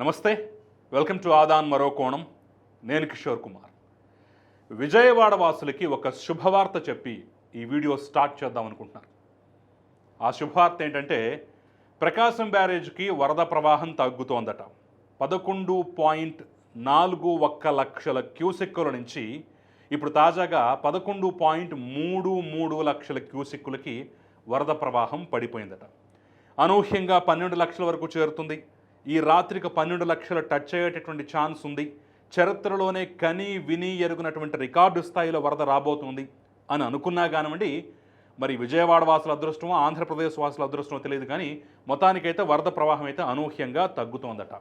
నమస్తే welcome to Aadan మరో కోణం. నేను కిషోర్ కుమార్. విజయవాడ వాసులకి ఒక శుభవార్త చెప్పి ఈ వీడియో స్టార్ట్ చేద్దాం అనుకుంటున్నాను. ఆ శుభవార్త ఏంటంటే ప్రకాశం బ్యారేజ్కి వరద ప్రవాహం తగ్గుతోందట. పదకొండు పాయింట్ నాలుగు ఒక్క లక్షల క్యూసెక్కుల నుంచి ఇప్పుడు తాజాగా పదకొండు పాయింట్ మూడు మూడు లక్షల క్యూసెక్కులకి వరద ప్రవాహం పడిపోయిందట. అనూహ్యంగా పన్నెండు లక్షల వరకు చేరుతుంది. ఈ రాత్రికి పన్నెండు లక్షలు టచ్ అయ్యేటటువంటి ఛాన్స్ ఉంది. చరిత్రలోనే కని విని ఎరుగునటువంటి రికార్డు స్థాయిలో వరద రాబోతుంది అని అనుకున్నా కానివ్వండి మరి విజయవాడ వాసుల అదృష్టమో ఆంధ్రప్రదేశ్ వాసుల అదృష్టమో తెలియదు కానీ మొత్తానికైతే వరద ప్రవాహం అయితే అనూహ్యంగా తగ్గుతోందట.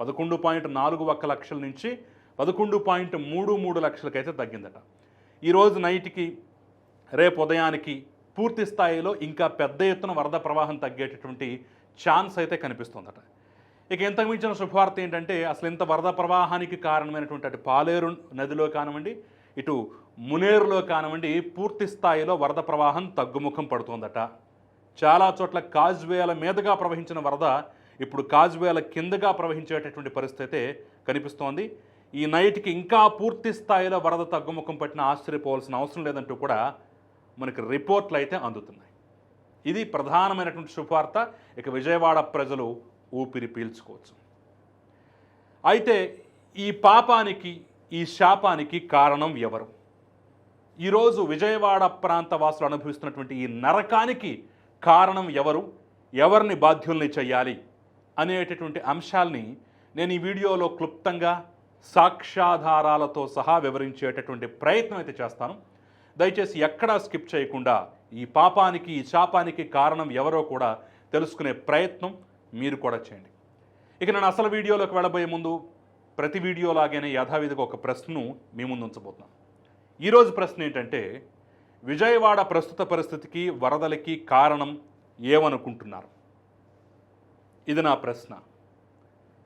పదకొండు పాయింట్ నాలుగు ఒక్క లక్షల నుంచి పదకొండు పాయింట్ మూడు మూడు లక్షలకైతే తగ్గిందట. ఈరోజు నైట్కి రేపు ఉదయానికి పూర్తి స్థాయిలో ఇంకా పెద్ద ఎత్తున వరద ప్రవాహం తగ్గేటటువంటి ఛాన్స్ అయితే కనిపిస్తుందట. ఇక ఇంతకు మించిన శుభవార్త ఏంటంటే అసలు ఇంత వరద ప్రవాహానికి కారణమైనటువంటి అటు పాలేరు నదిలో కానివ్వండి ఇటు మునేరులో కానివ్వండి పూర్తి స్థాయిలో వరద ప్రవాహం తగ్గుముఖం పడుతోందట. చాలా చోట్ల కాజ్వేల మీదుగా ప్రవహించిన వరద ఇప్పుడు కాజ్వేల కిందగా ప్రవహించేటటువంటి పరిస్థితి కనిపిస్తోంది. ఈ నైట్కి ఇంకా పూర్తి స్థాయిలో వరద తగ్గుముఖం పట్టిన ఆశ్చర్యపోవాల్సిన అవసరం లేదంటూ కూడా మనకి రిపోర్ట్లు అయితే అందుతున్నాయి. ఇది ప్రధానమైనటువంటి శుభవార్త. ఇక విజయవాడ ప్రజలు ఊపిరి పీల్చుకోవచ్చు. అయితే ఈ పాపానికి ఈ శాపానికి కారణం ఎవరు? ఈరోజు విజయవాడ ప్రాంత వాసులు అనుభవిస్తున్నటువంటి ఈ నరకానికి కారణం ఎవరు? ఎవరిని బాధ్యుల్ని చేయాలి? అనేటటువంటి అంశాల్ని నేను ఈ వీడియోలో క్లుప్తంగా సాక్ష్యాధారాలతో సహా వివరించేటటువంటి ప్రయత్నం అయితే చేస్తాను. దయచేసి ఎక్కడా స్కిప్ చేయకుండా ఈ పాపానికి ఈ శాపానికి కారణం ఎవరో కూడా తెలుసుకునే ప్రయత్నం మీరు కూడా చేయండి. ఇక నేను అసలు వీడియోలోకి వెళ్ళబోయే ముందు ప్రతి వీడియోలాగానే యథావిధిగా ఒక ప్రశ్నను మీ ముందు ఉంచబోతున్నాను ఈరోజు ప్రశ్న ఏంటంటే విజయవాడ ప్రస్తుత పరిస్థితికి వరదలకి కారణం ఏమనుకుంటున్నారు? ఇది నా ప్రశ్న.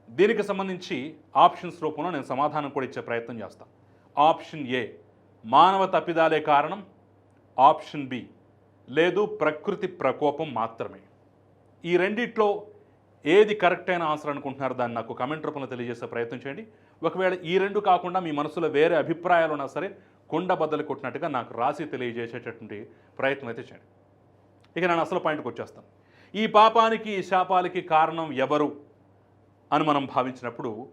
దీనికి సంబంధించి ఆప్షన్స్ రూపంలో నేను సమాధానం కూడా ఇచ్చే ప్రయత్నం చేస్తాను. ఆప్షన్ ఏ మానవ తప్పిదాలే కారణం. ఆప్షన్ బి లేదు ప్రకృతి ప్రకోపం మాత్రమే. ఈ రెండిట్లో ఏది కరెక్ట్ అయిన ఆన్సర్ అనుకుంటున్నారు దాన్ని నాకు కమెంట్ రూపంలో తెలియజేసే ప్రయత్నం చేయండి. ఒకవేళ ఈ రెండు కాకుండా మీ మనసులో వేరే అభిప్రాయాలు ఉన్నా సరే కుండ బద్దలు కొట్టినట్టుగా నాకు రాసి తెలియజేసేటటువంటి ప్రయత్నం అయితే చేయండి. ఇక నేను అసలు పాయింట్కి వచ్చేస్తాను. ఈ పాపానికి ఈ శాపాలకి కారణం ఎవరు అని మనం భావించినప్పుడు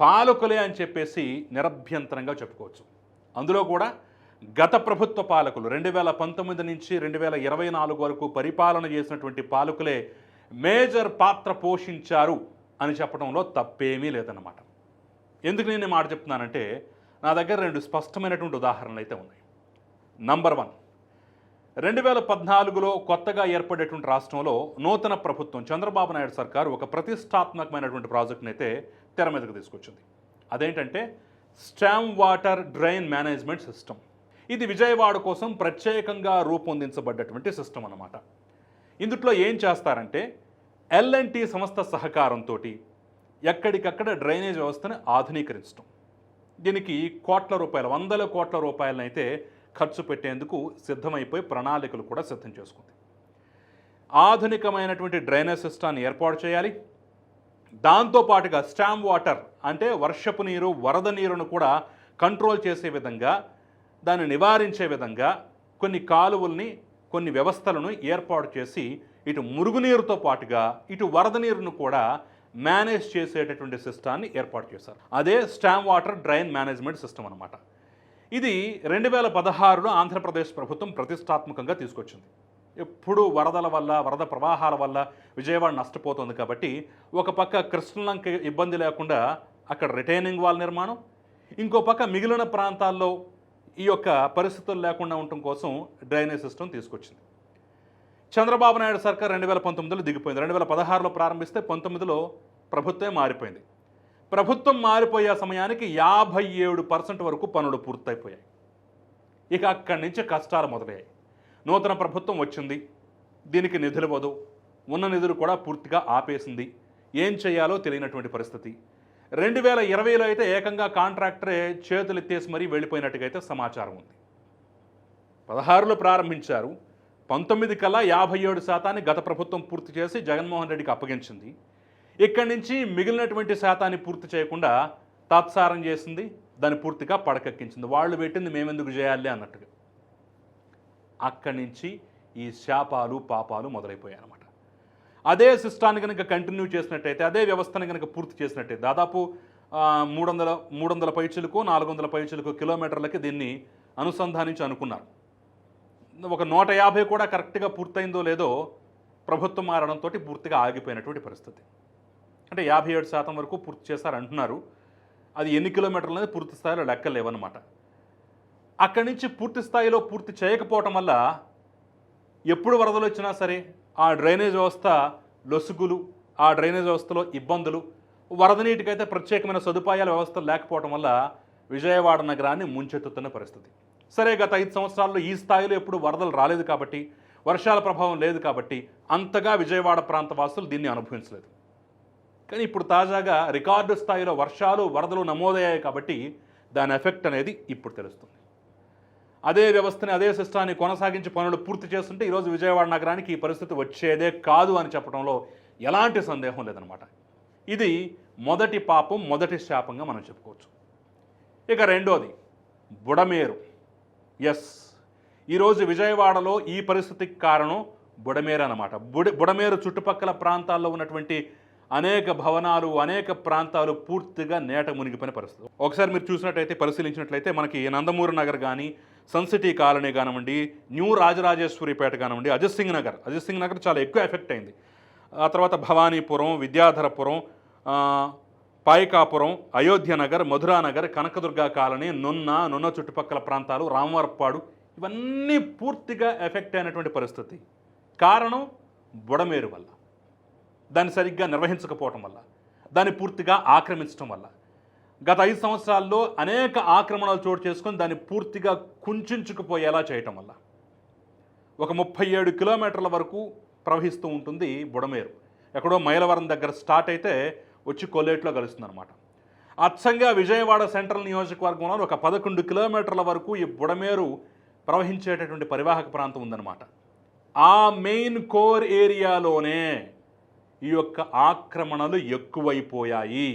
పాలకులే అని చెప్పేసి నిరభ్యంతరంగా చెప్పుకోవచ్చు. అందులో కూడా గత ప్రభుత్వ పాలకులు రెండు వేల పంతొమ్మిది నుంచి రెండు వేల ఇరవై నాలుగు వరకు పరిపాలన చేసినటువంటి పాలకులే మేజర్ పాత్ర పోషించారు అని చెప్పడంలో తప్పేమీ లేదన్నమాట. ఎందుకు నేను మాట చెప్తున్నానంటే నా దగ్గర రెండు స్పష్టమైనటువంటి ఉదాహరణలు అయితే ఉన్నాయి. నంబర్ వన్ రెండు వేల పద్నాలుగులో కొత్తగా ఏర్పడేటువంటి రాష్ట్రంలో నూతన ప్రభుత్వం చంద్రబాబు నాయుడు సర్కారు ఒక ప్రతిష్టాత్మకమైనటువంటి ప్రాజెక్టును అయితే తెర మీదకు తీసుకొచ్చింది. అదేంటంటే storm water drain management system. ఇది విజయవాడ కోసం ప్రత్యేకంగా రూపొందించబడ్డటువంటి సిస్టమ్ అన్నమాట. ఇందుట్లో ఏం చేస్తారంటే ఎల్ఎన్టీ సంస్థ సహకారంతో ఎక్కడికక్కడ డ్రైనేజ్ వ్యవస్థను ఆధునీకరించడం దీనికి కోట్ల రూపాయలు వందల కోట్ల రూపాయలనైతే ఖర్చు పెట్టేందుకు సిద్ధమైపోయి ప్రణాళికలు కూడా సిద్ధం చేసుకుంది. ఆధునికమైనటువంటి డ్రైనేజ్ సిస్టాన్ని ఏర్పాటు చేయాలి. దాంతోపాటుగా స్టామ్ వాటర్ అంటే వర్షపు నీరు వరద నీరును కూడా కంట్రోల్ చేసే విధంగా దాన్ని నివారించే విధంగా కొన్ని కాలువల్ని కొన్ని వ్యవస్థలను ఏర్పాటు చేసి ఇటు మురుగునీరుతో పాటుగా ఇటు వరద నీరును కూడా మేనేజ్ చేసేటటువంటి సిస్టాన్ని ఏర్పాటు చేశారు. అదే storm water drain management system అనమాట ఇది రెండు వేల పదహారులో ఆంధ్రప్రదేశ్ ప్రభుత్వం ప్రతిష్టాత్మకంగా తీసుకొచ్చింది. ఎప్పుడు వరదల వల్ల వరద ప్రవాహాల వల్ల విజయవాడ నష్టపోతుంది కాబట్టి ఒక పక్క కృష్ణలంక ఇబ్బంది లేకుండా అక్కడ రిటైనింగ్ వాల్ నిర్మాణం ఇంకో పక్క మిగిలిన ప్రాంతాల్లో ఈ యొక్క పరిస్థితులు లేకుండా ఉండటం కోసం డ్రైనేజ్ సిస్టమ్ తీసుకొచ్చింది. చంద్రబాబు నాయుడు సర్కార్ రెండు వేల పంతొమ్మిదిలో దిగిపోయింది. రెండు వేల పదహారులో ప్రారంభిస్తే పంతొమ్మిదిలో ప్రభుత్వమే మారిపోయింది. ప్రభుత్వం మారిపోయే సమయానికి యాభై ఏడు పర్సెంట్ వరకు పనులు పూర్తయిపోయాయి. ఇక అక్కడి నుంచి కష్టాలు మొదలయ్యాయి. నూతన ప్రభుత్వం వచ్చింది. దీనికి నిధులు వదు ఉన్న నిధులు కూడా పూర్తిగా ఆపేసింది. ఏం చేయాలో తెలియనటువంటి పరిస్థితి. రెండు వేల ఇరవైలో అయితే ఏకంగా కాంట్రాక్టరే చేతులు ఎత్తేసి మరీ వెళ్ళిపోయినట్టుగా అయితే సమాచారం ఉంది. పదహారులో ప్రారంభించారు. పంతొమ్మిది కల్లా యాభై ఏడు శాతాన్ని గత ప్రభుత్వం పూర్తి చేసి జగన్మోహన్ రెడ్డికి అప్పగించింది. ఇక్కడి నుంచి మిగిలినటువంటి శాతాన్ని పూర్తి చేయకుండా తాత్సారం చేసింది. దాన్ని పూర్తిగా పడకెక్కించింది. వాళ్ళు పెట్టింది మేమెందుకు చేయాలి అన్నట్టుగా. అక్కడి నుంచి ఈ శాపాలు పాపాలు మొదలైపోయాయి అదే సిస్టాన్ని కనుక కంటిన్యూ చేసినట్టయితే అదే వ్యవస్థను కనుక పూర్తి చేసినట్టయితే దాదాపు మూడు వందల మూడు వందల పైచులకు నాలుగు వందల పైచులకు కిలోమీటర్లకి దీన్ని అనుసంధానించి అనుకున్నారు. ఒక నూట యాభై కూడా కరెక్ట్గా పూర్తయిందో లేదో ప్రభుత్వం మారడంతో పూర్తిగా ఆగిపోయినటువంటి పరిస్థితి. అంటే యాభై ఏడు శాతం వరకు పూర్తి చేశారు అంటున్నారు. అది ఎన్ని కిలోమీటర్లు అనేది పూర్తి స్థాయిలో లెక్కలేవన్నమాట అక్కడి నుంచి పూర్తి స్థాయిలో పూర్తి చేయకపోవటం వల్ల ఎప్పుడు వరదలు వచ్చినా సరే ఆ డ్రైనేజ్ వ్యవస్థ లొసుగులు ఆ డ్రైనేజ్ వ్యవస్థలో ఇబ్బందులు వరద నీటికైతే ప్రత్యేకమైన సదుపాయాల వ్యవస్థ లేకపోవడం వల్ల విజయవాడ నగరాన్ని ముంచెత్తుతున్న పరిస్థితి. సరే గత ఐదు సంవత్సరాల్లో ఈ స్థాయిలో ఎప్పుడు వరదలు రాలేదు కాబట్టి వర్షాల ప్రభావం లేదు కాబట్టి అంతగా విజయవాడ ప్రాంత వాసులు దీన్ని అనుభవించలేదు. కానీ ఇప్పుడు తాజాగా రికార్డు స్థాయిలో వర్షాలు వరదలు నమోదయ్యాయి కాబట్టి దాని ఎఫెక్ట్ అనేది ఇప్పుడు తెలుస్తుంది. అదే వ్యవస్థని అదే సిస్టాన్ని కొనసాగించి పనులు పూర్తి చేస్తుంటే ఈరోజు విజయవాడ నగరానికి ఈ పరిస్థితి వచ్చేదే కాదు అని చెప్పడంలో ఎలాంటి సందేహం లేదనమాట ఇది మొదటి పాపం మొదటి శాపంగా మనం చెప్పుకోవచ్చు. ఇక రెండోది బుడమేరు. ఎస్ ఈరోజు విజయవాడలో ఈ పరిస్థితికి కారణం బుడమేరు అనమాట బుడ బుడమేరు చుట్టుపక్కల ప్రాంతాల్లో ఉన్నటువంటి అనేక భవనాలు అనేక ప్రాంతాలు పూర్తిగా నేట మునిగిపోయిన పరిస్థితి. ఒకసారి మీరు చూసినట్టయితే పరిశీలించినట్లయితే మనకి నందమూరు నగర్ కానీ సన్ సిటీ కాలనీ కానివ్వండి న్యూ రాజరాజేశ్వరిపేట కానివ్వండి అజిత్ సింగ్ నగర్. అజిత్ సింగ్ నగర్ చాలా ఎక్కువ ఎఫెక్ట్ అయింది. ఆ తర్వాత భవానీపురం విద్యాధరపురం పాయకాపురం పాయికాపురం అయోధ్య నగర్ మధురానగర్ కనకదుర్గ కాలనీ నున్న నున్న చుట్టుపక్కల ప్రాంతాలు రామవరపాడు ఇవన్నీ పూర్తిగా ఎఫెక్ట్ అయినటువంటి పరిస్థితి. కారణం బుడమేరు వల్ల. దాన్ని సరిగ్గా నిర్వహించకపోవటం వల్ల. దాన్ని పూర్తిగా ఆక్రమించడం వల్ల. గత ఐదు సంవత్సరాల్లో అనేక ఆక్రమణలు చోటు చేసుకొని దాన్ని పూర్తిగా కుంచుకుపోయేలా చేయటం వల్ల ఒక ముప్పై ఏడు కిలోమీటర్ల వరకు ప్రవహిస్తూ ఉంటుంది బుడమేరు. ఎక్కడో మైలవరం దగ్గర స్టార్ట్ అయితే వచ్చి కొల్లేట్లో కలుస్తుంది అనమాట అచ్చంగా విజయవాడ సెంట్రల్ నియోజకవర్గంలో ఒక పదకొండు కిలోమీటర్ల వరకు ఈ బుడమేరు ప్రవహించేటటువంటి పరివాహక ప్రాంతం ఉందన్నమాట. ఆ మెయిన్ కోర్ ఏరియాలోనే ఈ యొక్క ఆక్రమణలు ఎక్కువైపోయాయి.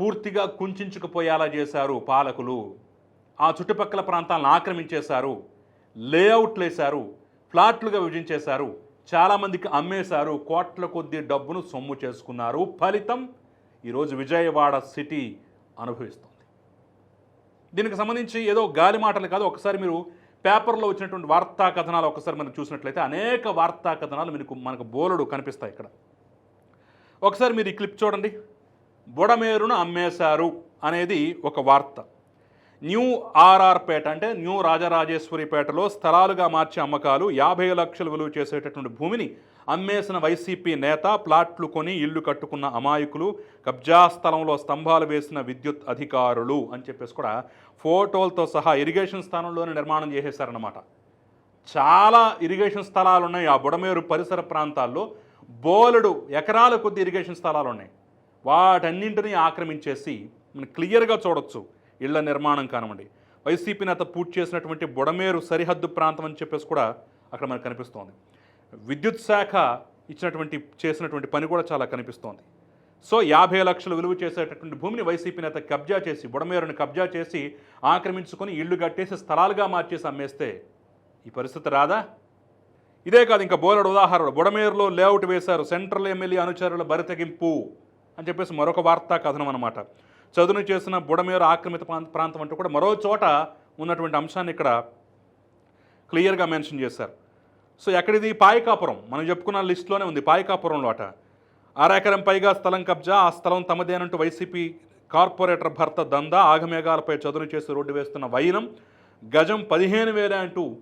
పూర్తిగా కుంచుకుపోయేలా చేశారు పాలకులు. ఆ చుట్టుపక్కల ప్రాంతాలను ఆక్రమించేశారు. లేఅవుట్లు వేశారు. ఫ్లాట్లుగా విభజించేశారు. చాలామందికి అమ్మేశారు. కోట్ల కొద్ది డబ్బును సొమ్ము చేసుకున్నారు. ఫలితం ఈరోజు విజయవాడ సిటీ అనుభవిస్తుంది. దీనికి సంబంధించి ఏదో గాలి మాటలు కాదు. ఒకసారి మీరు పేపర్లో వచ్చినటువంటి వార్తా కథనాలు ఒకసారి మనం చూసినట్లయితే అనేక వార్తా కథనాలు మీకు మనకు బోలెడు కనిపిస్తాయి ఇక్కడ. ఒకసారి మీరు ఈ క్లిప్ చూడండి. బుడమేరును అమ్మేశారు అనేది ఒక వార్త. న్యూ ఆర్ఆర్ పేట అంటే న్యూ రాజరాజేశ్వరిపేటలో స్థలాలుగా మార్చే అమ్మకాలు యాభై లక్షలు విలువ చేసేటటువంటి భూమిని అమ్మేసిన వైసీపీ నేత ప్లాట్లు కొని ఇల్లు కట్టుకున్న అమాయకులు కబ్జా స్థలంలో స్తంభాలు వేసిన విద్యుత్ అధికారులు అని చెప్పేసి కూడా ఫోటోలతో సహా ఇరిగేషన్ స్థానంలోనే నిర్మాణం చేసేశారన్నమాట. చాలా ఇరిగేషన్ స్థలాలు ఉన్నాయి ఆ బుడమేరు పరిసర ప్రాంతాల్లో బోలెడు ఎకరాల కొద్ది ఇరిగేషన్ స్థలాలు ఉన్నాయి వాటన్నింటినీ ఆక్రమించేసి మనం క్లియర్గా చూడొచ్చు. ఇళ్ళ నిర్మాణం కానివ్వండి. వైసీపీ నేత పూర్తి చేసినటువంటి బుడమేరు సరిహద్దు ప్రాంతం అని చెప్పేసి కూడా అక్కడ మనకు కనిపిస్తోంది. విద్యుత్ శాఖ ఇచ్చినటువంటి చేసినటువంటి పని కూడా చాలా కనిపిస్తోంది. సో యాభై లక్షలు విలువ చేసేటటువంటి భూమిని వైసీపీ నేత కబ్జా చేసి బుడమేరుని కబ్జా చేసి ఆక్రమించుకొని ఇళ్ళు కట్టేసి స్థలాలుగా మార్చేసి అమ్మేస్తే ఈ పరిస్థితి రాదా? ఇదే కాదు ఇంకా బోలెడు ఉదాహరణ బుడమేరులో లేఅవుట్ వేశారు. సెంట్రల్ ఎమ్మెల్యే అనుచరుల బరితెగింపు అని చెప్పేసి మరొక వార్తా కథనం అనమాట చదును చేసిన బుడమేరు ఆక్రమిత ప్రాంత- ప్రాంతం అంటూ కూడా మరో చోట ఉన్నటువంటి అంశాన్ని ఇక్కడ క్లియర్గా మెన్షన్ చేశారు. సో ఎక్కడిది? పాయకాపురం. మనం చెప్పుకున్న లిస్టులోనే ఉంది. పాయకాపురంలో అట. అరెకరం పైగా స్థలం కబ్జా ఆ స్థలం తమదేనంటూ వైసీపీ కార్పొరేటర్ భర్త దందా ఆగమేఘాలపై చదును చేసి రోడ్డు వేస్తున్న వైనం గజం పదిహేను వేలే అంటూ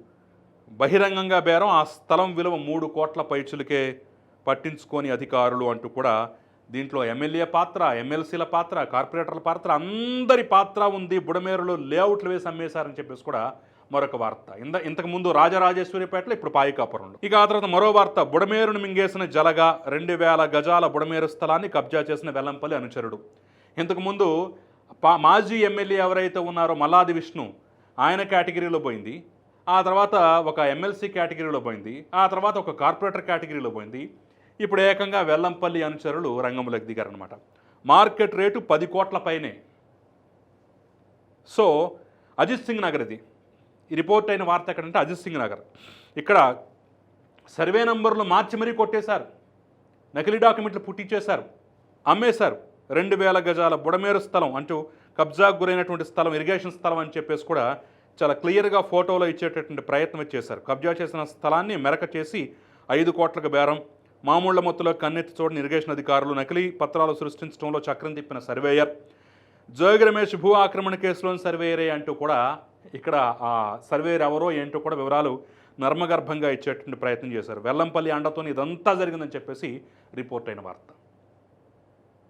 బహిరంగంగా బేరం ఆ స్థలం విలువ మూడు కోట్ల పైచులకే పట్టించుకొని అధికారులు అంటూ కూడా దీంట్లో ఎమ్మెల్యే పాత్ర ఎమ్మెల్సీల పాత్ర కార్పొరేటర్ల పాత్ర అందరి పాత్ర ఉంది. బుడమేరులో లేఅవుట్లు వేసి అమ్మేశారని చెప్పేసి కూడా మరొక వార్త. ఇంత ఇంతకుముందు రాజరాజేశ్వరిపేటలో ఇప్పుడు పాయికాపురంలో. ఇక ఆ తర్వాత మరో వార్త. బుడమేరును మింగేసిన జలగా రెండు వేల గజాల బుడమేరు స్థలాన్ని కబ్జా చేసిన వెల్లంపల్లి అనుచరుడు. ఇంతకుముందు పా మాజీ ఎమ్మెల్యే ఎవరైతే ఉన్నారో మల్లాది విష్ణు ఆయన కేటగిరీలో పోయింది. ఆ తర్వాత ఒక ఎమ్మెల్సీ కేటగిరీలో పోయింది. ఆ తర్వాత ఒక కార్పొరేటర్ కేటగిరీలో పోయింది. ఇప్పుడు ఏకంగా వెల్లంపల్లి అనుచరులు రంగంలోకి దిగారనమాట మార్కెట్ రేటు పది కోట్ల పైనే. సో అజిత్ సింగ్ నగర్ ఇది. రిపోర్ట్ అయిన వార్త ఎక్కడంటే అజిత్ సింగ్ నగర్. ఇక్కడ సర్వే నంబర్లు మార్చి మరీ కొట్టేశారు. నకిలీ డాక్యుమెంట్లు పుట్టించేశారు అమ్మేశారు. రెండు వేల గజాల బుడమేరు స్థలం అంటూ కబ్జాకు గురైనటువంటి స్థలం ఇరిగేషన్ స్థలం అని చెప్పేసి కూడా చాలా క్లియర్గా ఫోటోలో ఇచ్చేటటువంటి ప్రయత్నం చేశారు. కబ్జా చేసిన స్థలాన్ని మెరక చేసి ఐదు కోట్లకు బేరం మామూళ్ళ మొత్తంలో కన్నెత్తి చూడని ఇరిగేషన్ అధికారులు నకిలీ పత్రాలు సృష్టించడంలో చక్రం తిప్పిన సర్వేయర్. జోగి రమేష్ భూ ఆక్రమణ కేసులోని సర్వేయరే అంటూ కూడా ఇక్కడ ఆ సర్వేయర్ ఎవరో ఏంటో కూడా వివరాలు నర్మగర్భంగా ఇచ్చేటువంటి ప్రయత్నం చేశారు. వెల్లంపల్లి అండతో ఇదంతా జరిగిందని చెప్పేసి రిపోర్ట్ అయిన వార్త.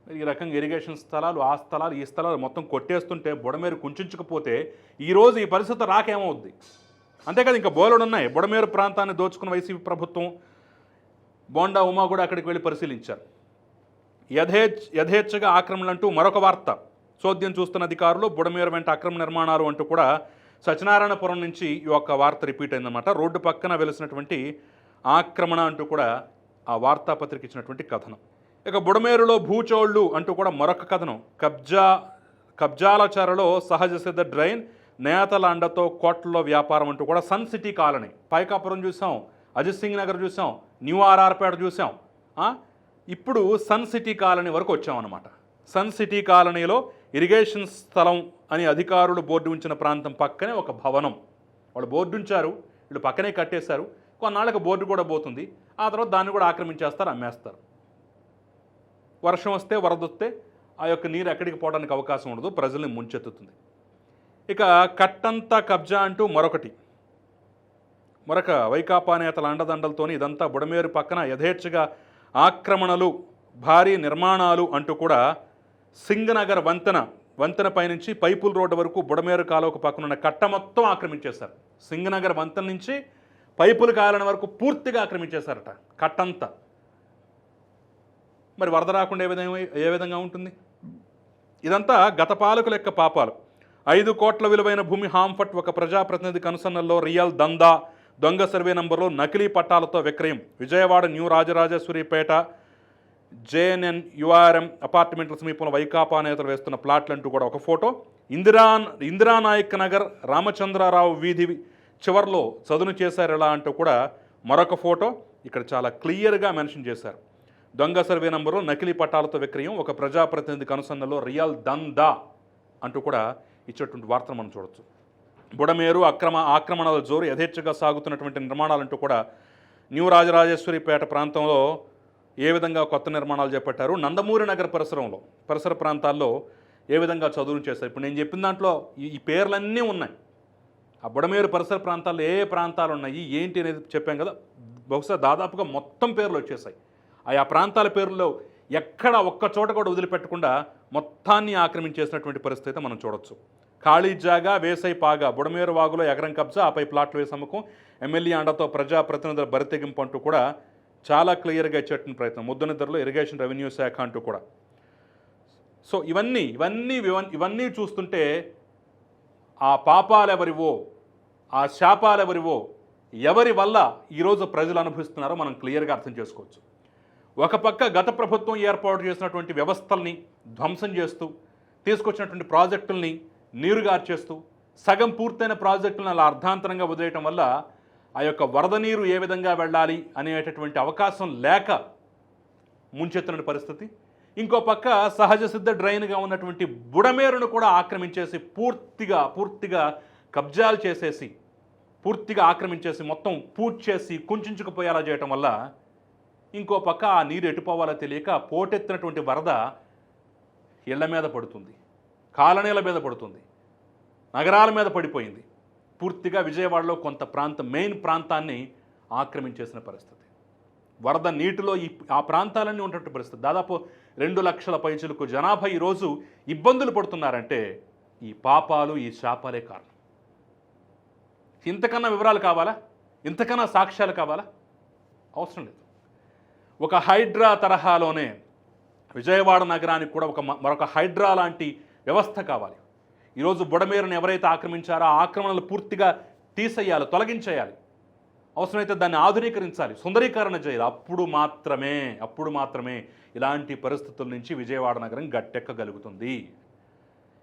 ఈ రకంగా ఇరిగేషన్ స్థలాలు ఆ స్థలాలు ఈ స్థలాలు మొత్తం కొట్టేస్తుంటే బుడమేరు కుంచుకపోతే ఈరోజు ఈ పరిస్థితి రాకేమవుద్ది? అంతేకాదు ఇంకా బోలెడు ఉన్నాయి బుడమేరు ప్రాంతాన్ని దోచుకున్న వైసీపీ ప్రభుత్వం బోండా ఉమా కూడా అక్కడికి వెళ్ళి పరిశీలించారు. యథేచ్ఛ యథేచ్ఛగా ఆక్రమణలు అంటూ మరొక వార్త. చోద్యం చూస్తున్న అధికారులు బుడమేరు వెంట అక్రమ నిర్మాణాలు అంటూ కూడా సత్యనారాయణపురం నుంచి ఈ యొక్క వార్త రిపీట్ అయిందన్నమాట. రోడ్డు పక్కన వెలిసినటువంటి ఆక్రమణ అంటూ కూడా ఆ వార్తాపత్రిక ఇచ్చినటువంటి కథనం. ఇక బుడమేరులో భూచోళ్ళు అంటూ కూడా మరొక కథనం. కబ్జా కబ్జాల చెరలో సహజ సిద్ధ డ్రైన్ నేతల అండతో కోట్లలో వ్యాపారం అంటూ కూడా సన్ సిటీ కాలనీ. పైకాపురం చూసాం. అజిత్ సింగ్ నగర్ చూసాం న్యూ ఆర్ఆర్పేట చూసాం ఇప్పుడు సన్ సిటీ కాలనీ వరకు వచ్చామన్నమాట. సన్ సిటీ కాలనీలో ఇరిగేషన్ స్థలం అని అధికారులు బోర్డు ఉంచిన ప్రాంతం పక్కనే ఒక భవనం. వాళ్ళు బోర్డు ఉంచారు వీళ్ళు పక్కనే కట్టేశారు. కొన్నాళ్ళకి బోర్డు కూడా పోతుంది. ఆ తర్వాత దాన్ని కూడా ఆక్రమించేస్తారు అమ్మేస్తారు. వర్షం వస్తే వరద వస్తే ఆ యొక్క నీరు ఎక్కడికి పోవడానికి అవకాశం ఉండదు ప్రజల్ని ముంచెత్తుతుంది. ఇక కట్టంతా కబ్జా అంటూ మరొకటి. మరొక వైకాపా నేతల అండదండలతోని ఇదంతా బుడమేరు పక్కన యథేచ్ఛగా ఆక్రమణలు భారీ నిర్మాణాలు అంటూ కూడా సింగనగర్ వంతెన వంతెన పైనుంచి పైపుల్ రోడ్డు వరకు బుడమేరు కాలువకు పక్కన ఉన్న కట్ట మొత్తం ఆక్రమించేశారు. సింగనగర్ వంతెన నుంచి పైపుల కాలన వరకు పూర్తిగా ఆక్రమించేశారట కట్టంతా. మరి వరద రాకుండా ఏ విధంగా ఏ విధంగా ఉంటుంది? ఇదంతా గత పాలకుల యొక్క పాపాలు. ఐదు కోట్ల విలువైన భూమి హాంఫట్ ఒక ప్రజాప్రతినిధి కనుసన్నల్లో రియల్ దందా దొంగ సర్వే నంబర్లో నకిలీ పట్టాలతో విక్రయం. Vijayawada new Rajarajeswaripeta JNN URM అపార్ట్మెంట్ల సమీపంలో వైకాపా నేతలు వేస్తున్న ప్లాట్లు అంటూ కూడా ఒక ఫోటో. ఇందిరా ఇందిరానాయక్ నగర్ రామచంద్రారావు వీధి చివర్లో చదును చేశారు ఎలా అంటూ కూడా మరొక ఫోటో ఇక్కడ చాలా క్లియర్గా మెన్షన్ చేశారు. దొంగ సర్వే నంబరు నకిలీ పట్టాలతో విక్రయం ఒక ప్రజాప్రతినిధికి కనుసన్నలో రియల్ దందా అంటూ కూడా ఇచ్చేటువంటి వార్తను మనం చూడొచ్చు. బుడమేరు అక్రమ ఆక్రమణల జోరు యథేచ్ఛగా సాగుతున్నటువంటి నిర్మాణాలంటూ కూడా న్యూ రాజరాజేశ్వరిపేట ప్రాంతంలో ఏ విధంగా కొత్త నిర్మాణాలు చేపట్టారు? నందమూరి నగర పరిసరంలో పరిసర ప్రాంతాల్లో ఏ విధంగా చదువులు చేశారు? ఇప్పుడు నేను చెప్పిన దాంట్లో ఈ పేర్లన్నీ ఉన్నాయి. ఆ బుడమేరు పరిసర ప్రాంతాల్లో ఏ ప్రాంతాలు ఉన్నాయి? ఏంటి అనేది చెప్పాం కదా. బహుశా దాదాపుగా మొత్తం పేర్లు వచ్చేసాయి. ఆయా ప్రాంతాల పేర్లలో ఎక్కడ ఒక్క చోట కూడా వదిలిపెట్టకుండా మొత్తాన్ని ఆక్రమించేసినటువంటి పరిస్థితి మనం చూడొచ్చు. ఖాళీ జాగా వేసై పాగా బుడమేరు వాగులో ఎకరం కబ్జా ఆపై ప్లాట్లు వేసి అమ్మకం ఎమ్మెల్యే అండతో ప్రజాప్రతినిధుల బరితెగింపు అంటూ కూడా చాలా క్లియర్గా ఇచ్చేటువంటి ప్రయత్నం. ముద్దనిద్దరులో ఇరిగేషన్ రెవెన్యూ శాఖ అంటూ కూడా. సో ఇవన్నీ ఇవన్నీ ఇవన్నీ చూస్తుంటే ఆ పాపాలెవరివో ఆ శాపాలెవరివో ఎవరి వల్ల ఈరోజు ప్రజలు అనుభవిస్తున్నారో మనం క్లియర్గా అర్థం చేసుకోవచ్చు. ఒక పక్క గత ప్రభుత్వం ఏర్పాటు చేసినటువంటి వ్యవస్థల్ని ధ్వంసం చేస్తూ తీసుకొచ్చినటువంటి ప్రాజెక్టుల్ని నీరుగార్చేస్తూ సగం పూర్తయిన ప్రాజెక్టులను అలా అర్ధాంతరంగా వదిలేయటం వల్ల ఆ యొక్క వరద నీరు ఏ విధంగా వెళ్ళాలి అనేటటువంటి అవకాశం లేక ముంచెత్తున పరిస్థితి. ఇంకో పక్క సహజ సిద్ధ డ్రైన్గా ఉన్నటువంటి బుడమేరును కూడా ఆక్రమించేసి పూర్తిగా పూర్తిగా కబ్జాలు చేసేసి పూర్తిగా ఆక్రమించేసి మొత్తం పూర్తి చేసి కుంచుకుపోయేలా చేయటం వల్ల ఇంకో పక్క ఆ నీరు ఎటుపోవాలో తెలియక పోటెత్తినటువంటి వరద ఇళ్ళ మీద పడుతుంది. కాలనీల మీద పడుతుంది. నగరాల మీద పడిపోయింది. పూర్తిగా విజయవాడలో కొంత ప్రాంతం మెయిన్ ప్రాంతాన్ని ఆక్రమించేసిన పరిస్థితి. వరద నీటిలో ఈ ఆ ప్రాంతాలన్నీ ఉన్నటువంటి పరిస్థితి. దాదాపు రెండు లక్షల పైచులకు జనాభా ఈరోజు ఇబ్బందులు పడుతున్నారంటే ఈ పాపాలు ఈ శాపాలే కారణం. ఇంతకన్నా వివరాలు కావాలా? ఇంతకన్నా సాక్ష్యాలు కావాలా? అవసరం లేదు. ఒక హైడ్రా తరహాలోనే విజయవాడ నగరానికి కూడా ఒక మరొక హైడ్రా లాంటి వ్యవస్థ కావాలి. ఈరోజు బుడమేరును ఎవరైతే ఆక్రమించారో ఆ ఆక్రమణలు పూర్తిగా తీసేయాలి తొలగించేయాలి. అవసరమైతే దాన్ని ఆధునీకరించాలి సుందరీకరణ చేయాలి. అప్పుడు మాత్రమే అప్పుడు మాత్రమే ఇలాంటి పరిస్థితుల నుంచి విజయవాడ నగరం గట్టెక్కగలుగుతుంది.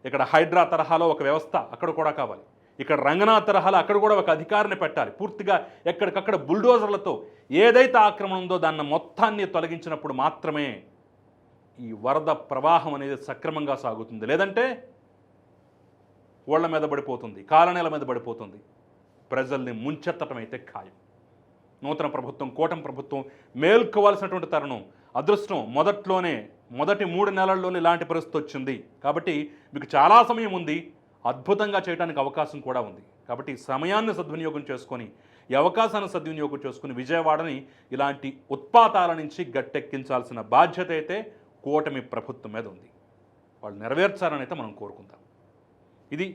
ఇక్కడ హైడ్రా తరహాలో ఒక వ్యవస్థ అక్కడ కూడా కావాలి. ఇక్కడ రంగనాథ్ తరహాలో అక్కడ కూడా ఒక అధికారిని పెట్టాలి. పూర్తిగా ఎక్కడికక్కడ బుల్డోజర్లతో ఏదైతే ఆక్రమణ ఉందో దాన్ని మొత్తాన్ని తొలగించినప్పుడు మాత్రమే ఈ వరద ప్రవాహం అనేది సక్రమంగా సాగుతుంది. లేదంటే ఓళ్ళ మీద పడిపోతుంది కాలనీల మీద పడిపోతుంది. ప్రజల్ని ముంచెత్తటం అయితే ఖాయం. నూతన ప్రభుత్వం కూటం ప్రభుత్వం మేల్కోవాల్సినటువంటి తరుణం అదృష్టం మొదట్లోనే మొదటి మూడు నెలల్లోనే ఇలాంటి పరిస్థితి వచ్చింది. కాబట్టి మీకు చాలా సమయం ఉంది అద్భుతంగా చేయడానికి అవకాశం కూడా ఉంది. కాబట్టి సమయాన్ని సద్వినియోగం చేసుకొని ఈ అవకాశాన్ని సద్వినియోగం చేసుకుని విజయవాడని ఇలాంటి ఉత్పాతాల నుంచి గట్టెక్కించాల్సిన బాధ్యత అయితే కూటమి ప్రభుత్వం మీద ఉంది. వాళ్ళు నెరవేర్చాలని అయితే మనం కోరుకుందాం ఇది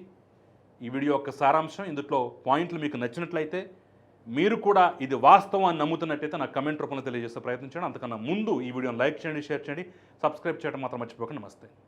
ఈ వీడియో యొక్క సారాంశం. ఇందులో పాయింట్లు మీకు నచ్చినట్లయితే మీరు కూడా ఇది వాస్తవం నమ్ముతున్నట్టయితే నాకు కమెంట్ రూపంలో తెలియజేసే ప్రయత్నం చేయండి. అంతకన్నా ముందు ఈ వీడియోని లైక్ చేయండి షేర్ చేయండి సబ్స్క్రైబ్ చేయడం మాత్రం మర్చిపోకండి. నమస్తే.